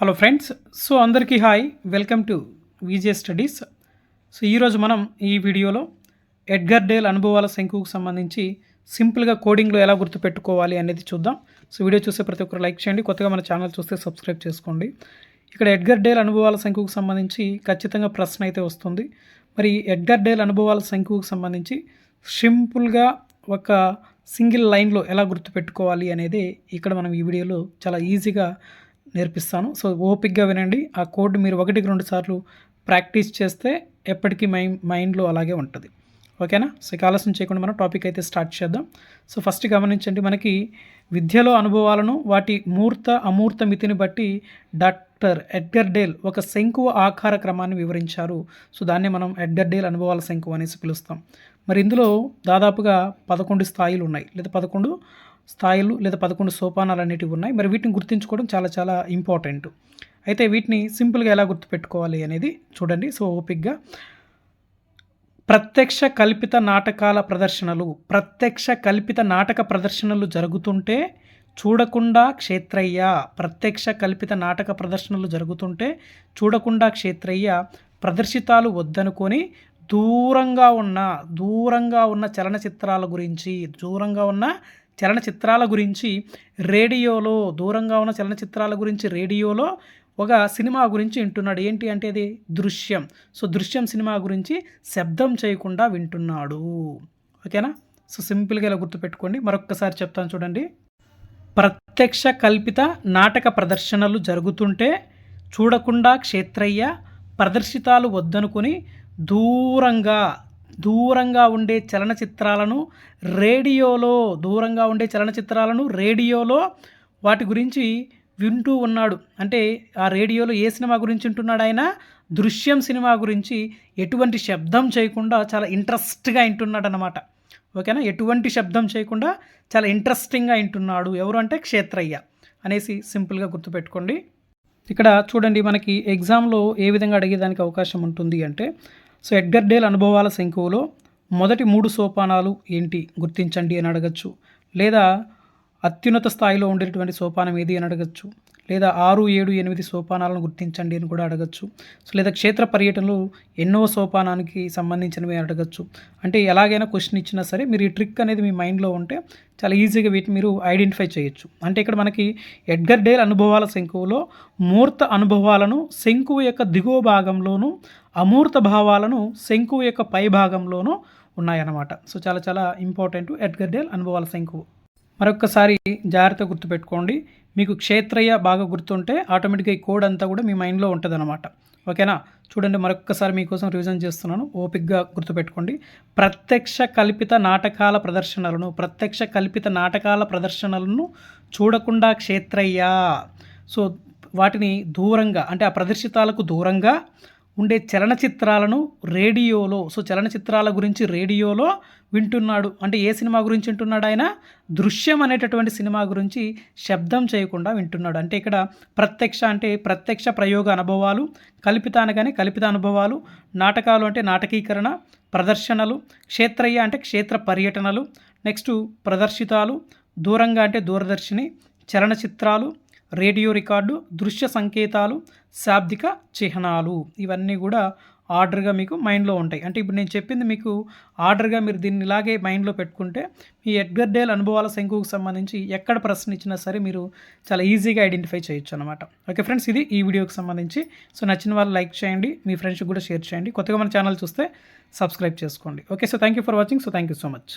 Hello friends so అందరికీ hi welcome to VJ studies so ఈరోజు మనం ఈ వీడియోలో ఎడ్గర్ డేల్ అనుభవాల శంకుకు సంబంధించి సింపుల్గా కోడింగ్లో ఎలా గుర్తుపెట్టుకోవాలి అనేది చూద్దాం. సో వీడియో చూస్తే ప్రతి ఒక్కరు లైక్ చేయండి. కొత్తగా మన ఛానల్ చూస్తే సబ్స్క్రైబ్ చేసుకోండి. ఇక్కడ ఎడ్గర్ డేల్ అనుభవాల శంకుకు సంబంధించి ఖచ్చితంగా ప్రశ్న అయితే వస్తుంది. మరి ఎడ్గర్ డేల్ అనుభవాల శంకుకు సంబంధించి సింపుల్గా ఒక సింగిల్ లైన్లో ఎలా గుర్తుపెట్టుకోవాలి అనేది ఇక్కడ మనం ఈ వీడియోలో చాలా ఈజీగా నేర్పిస్తాను. సో ఓపిక్గా వినండి. ఆ కోడ్ మీరు ఒకటికి రెండు సార్లు ప్రాక్టీస్ చేస్తే ఎప్పటికీ మై మైండ్లో అలాగే ఉంటుంది. ఓకేనా? సో ఇక ఆలస్యం చేయకుండా మనం టాపిక్ అయితే స్టార్ట్ చేద్దాం. సో ఫస్ట్ గమనించండి మనకి విద్యలో అనుభవాలను వాటి మూర్త అమూర్త మితిని బట్టి డాక్టర్ ఎడ్గర్ డేల్ ఒక శంకువ ఆకార క్రమాన్ని వివరించారు. సో దాన్ని మనం ఎడ్గర్ డేల్ అనుభవాల శంకు అనేసి పిలుస్తాం. మరి ఇందులో దాదాపుగా పదకొండు స్థాయిలు ఉన్నాయి లేదా పదకొండు స్థాయిలు లేదా పదకొండు సోపానాలు అనేటివి ఉన్నాయి. మరి వీటిని గుర్తుంచుకోవడం చాలా చాలా ఇంపార్టెంట్. అయితే వీటిని సింపుల్గా ఎలా గుర్తుపెట్టుకోవాలి అనేది చూడండి. సో ఓపిక్గా ప్రత్యక్ష కల్పిత నాటకాల ప్రదర్శనలు. ప్రత్యక్ష కల్పిత నాటక ప్రదర్శనలు జరుగుతుంటే చూడకుండా క్షేత్రయ్య. ప్రత్యక్ష కల్పిత నాటక ప్రదర్శనలు జరుగుతుంటే చూడకుండా క్షేత్రయ్య. ప్రదర్శితాలు వద్దనుకొని దూరంగా ఉన్న దూరంగా ఉన్న చలనచిత్రాల గురించి దూరంగా ఉన్న చలనచిత్రాల గురించి రేడియోలో దూరంగా ఉన్న చలనచిత్రాల గురించి రేడియోలో ఒక సినిమా గురించి వింటున్నాడు. ఏంటి అంటే అది? దృశ్యం. సో దృశ్యం సినిమా గురించి శబ్దం చేయకుండా వింటున్నాడు. ఓకేనా? సో సింపుల్గా ఇలా గుర్తుపెట్టుకోండి. మరొక్కసారి చెప్తాను చూడండి. ప్రత్యక్ష కల్పిత నాటక ప్రదర్శనలు జరుగుతుంటే చూడకుండా క్షేత్రయ్య ప్రదర్శితాలు వద్దనుకొని దూరంగా దూరంగా ఉండే చలనచిత్రాలను రేడియోలో దూరంగా ఉండే చలనచిత్రాలను రేడియోలో వాటి గురించి వింటూ ఉన్నాడు. అంటే ఆ రేడియోలో ఏ సినిమా గురించి వింటున్నాడు ఆయన? దృశ్యం సినిమా గురించి ఎటువంటి శబ్దం చేయకుండా చాలా ఇంట్రెస్ట్గా వింటున్నాడు అనమాట ఓకేనా? ఎటువంటి శబ్దం చేయకుండా చాలా ఇంట్రెస్టింగ్గా వింటున్నాడు. ఎవరు అంటే? క్షేత్రయ్య అనేసి సింపుల్గా గుర్తుపెట్టుకోండి. ఇక్కడ చూడండి మనకి ఎగ్జామ్లో ఏ విధంగా అడిగేదానికి అవకాశం ఉంటుంది అంటే సో ఎడ్గర్ డేల్ అనుభవాల శంకువులో మొదటి మూడు సోపానాలు ఏంటి గుర్తించండి అని అడగచ్చు. లేదా అత్యున్నత స్థాయిలో ఉండేటువంటి సోపానం ఏది అని అడగచ్చు. లేదా ఆరు ఏడు ఎనిమిది సోపానాలను గుర్తించండి అని కూడా అడగచ్చు. సో లేదా క్షేత్ర పర్యటనలు ఎన్నో సోపానానికి సంబంధించినవి అడగచ్చు. అంటే ఎలాగైనా క్వశ్చన్ ఇచ్చినా సరే మీరు ఈ ట్రిక్ అనేది మీ మైండ్లో ఉంటే చాలా ఈజీగా వీటిని మీరు ఐడెంటిఫై చేయొచ్చు. అంటే ఇక్కడ మనకి ఎడ్గర్ డేల్ అనుభవాల శంకువులో మూర్త అనుభవాలను శంకువు యొక్క దిగువ భాగంలోనూ అమూర్త భావాలను శంకువు యొక్క పై భాగంలోనూ ఉన్నాయన్నమాట. సో చాలా చాలా ఇంపార్టెంట్ ఎడ్గర్ డేల్ అనుభవాల శంకువు. మరొకసారి జాగ్రత్త గుర్తుపెట్టుకోండి. మీకు క్షేత్రయ్య బాగా గుర్తుంటే ఆటోమేటిక్గా ఈ కోడ్ అంతా కూడా మీ మైండ్లో ఉంటుంది అనమాట ఓకేనా? చూడండి మరొకసారి మీకోసం రివిజన్ చేస్తున్నాను. ఓపిక్గా గుర్తుపెట్టుకోండి. ప్రత్యక్ష కల్పిత నాటకాల ప్రదర్శనలను ప్రత్యక్ష కల్పిత నాటకాల ప్రదర్శనలను చూడకుండా క్షేత్రయ్య. సో వాటిని దూరంగా అంటే ఆ ప్రదర్శితాలకు దూరంగా ఉండే చలనచిత్రాలను రేడియోలో సో చలనచిత్రాల గురించి రేడియోలో వింటున్నాడు. అంటే ఏ సినిమా గురించి వింటున్నాడు ఆయన? దృశ్యం అనేటటువంటి సినిమా గురించి శబ్దం చేయకుండా వింటున్నాడు. అంటే ఇక్కడ ప్రత్యక్ష అంటే ప్రత్యక్ష ప్రయోగ అనుభవాలు కల్పిత అనగానే కల్పిత అనుభవాలు నాటకాలు అంటే నాటకీకరణ ప్రదర్శనలు క్షేత్రయ్య అంటే క్షేత్ర పర్యటనలు నెక్స్ట్ ప్రదర్శితాలు దూరంగా అంటే దూరదర్శిని చలనచిత్రాలు రేడియో రికార్డు దృశ్య సంకేతాలు శాబ్దిక చిహ్నాలు ఇవన్నీ కూడా ఆర్డర్గా మీకు మైండ్లో ఉంటాయి. అంటే ఇప్పుడు నేను చెప్పింది మీకు ఆర్డర్గా మీరు దీన్ని ఇలాగే మైండ్లో పెట్టుకుంటే మీ ఎడ్గర్ డేల్ అనుభవాల శంకుకు సంబంధించి ఎక్కడ ప్రశ్న ఇచ్చినా సరే మీరు చాలా ఈజీగా ఐడెంటిఫై చేయొచ్చు అనమాట ఓకే ఫ్రెండ్స్ ఇది ఈ వీడియోకి సంబంధించి. సో నచ్చిన వాళ్ళు లైక్ చేయండి మీ ఫ్రెండ్స్కి కూడా షేర్ చేయండి. కొత్తగా మన ఛానల్ చూస్తే సబ్స్క్రైబ్ చేసుకోండి. Okay so thank you for watching. So thank you so much.